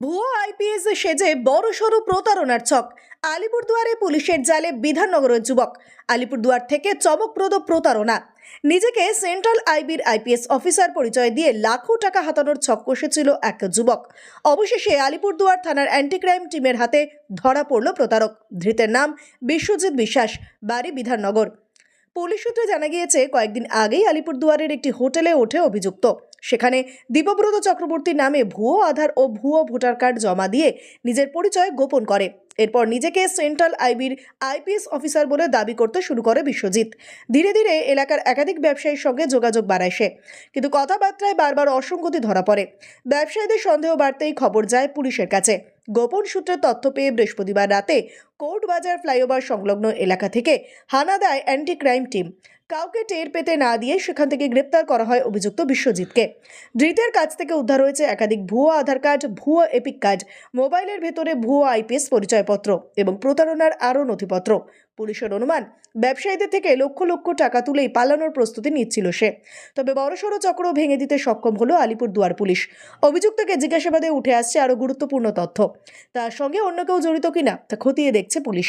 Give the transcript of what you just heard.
ভুয়ো আইপিএস সেজে বড়সড় প্রতারণার ছক। আলিপুরদুয়ারে পুলিশের জালে বিধাননগরের যুবক। আলিপুরদুয়ার থেকে চমকপ্রদ প্রতারণা। নিজেকে সেন্ট্রাল আইবির আইপিএস অফিসার পরিচয় দিয়ে লাখো টাকা হাতানোর ছক কষেছিল এক যুবক। অবশেষে আলিপুরদুয়ার থানার অ্যান্টি ক্রাইম টিমের হাতে ধরা পড়ল প্রতারক। ধৃতের নাম বিশ্বজিৎ বিশ্বাস, বাড়ি বিধাননগর। পুলিশ সূত্রে জানা গিয়েছে, কয়েকদিন আগেই আলিপুরদুয়ারের একটি হোটেলে ওঠে অভিযুক্ত। সেখানে দীপব্রত চক্রবর্তী নামে ভুয়ো আধার ও ভুয়ো ভোটার কার্ড জমা দিয়ে নিজের পরিচয় গোপন করে। এরপর নিজেকে সেন্ট্রাল আইবির আইপিএস অফিসার বলে দাবি করতে শুরু করে বিশ্বজিৎ। ধীরে ধীরে এলাকার একাধিক ব্যবসায়ীর সঙ্গে যোগাযোগ বাড়ায় সে। কিন্তু কথাবার্তায় বারবার অসঙ্গতি ধরা পড়ে। ব্যবসায়ীদের সন্দেহ বাড়তেই খবর যায় পুলিশের কাছে। গোপন সূত্রে তথ্য পেয়ে বৃহস্পতিবার রাতে কোর্টবাজার ফ্লাইওভার সংলগ্ন এলাকা থেকে হানা দেয় অ্যান্টি ক্রাইম টিম কাউকে টের পেতে না দিয়ে সেখান থেকে গ্রেপ্তার করা হয় অভিযুক্ত বিশ্বজিৎকে। ধৃতের কাছ থেকে উদ্ধার হয়েছে একাধিক ভুয়া আধার কার্ড, ভুয়ো এপিক কার্ড, মোবাইলের ভেতরে ভুয়ো আইপিএস পরিচয়পত্র এবং প্রতারণার আরও নথিপত্র। পুলিশের অনুমান, ব্যবসায়ীদের থেকে লক্ষ লক্ষ টাকা তুলেই পালানোর প্রস্তুতি নিচ্ছিল সে। তবে বড়সড় চক্র ভেঙে দিতে সক্ষম হলো আলিপুর দুয়ার পুলিশ। অভিযুক্তকে জিজ্ঞাসাবাদে উঠে আসছে আরও গুরুত্বপূর্ণ তথ্য। তার সঙ্গে অন্য কেউ জড়িত কিনা তা খতিয়ে দেখছে পুলিশ।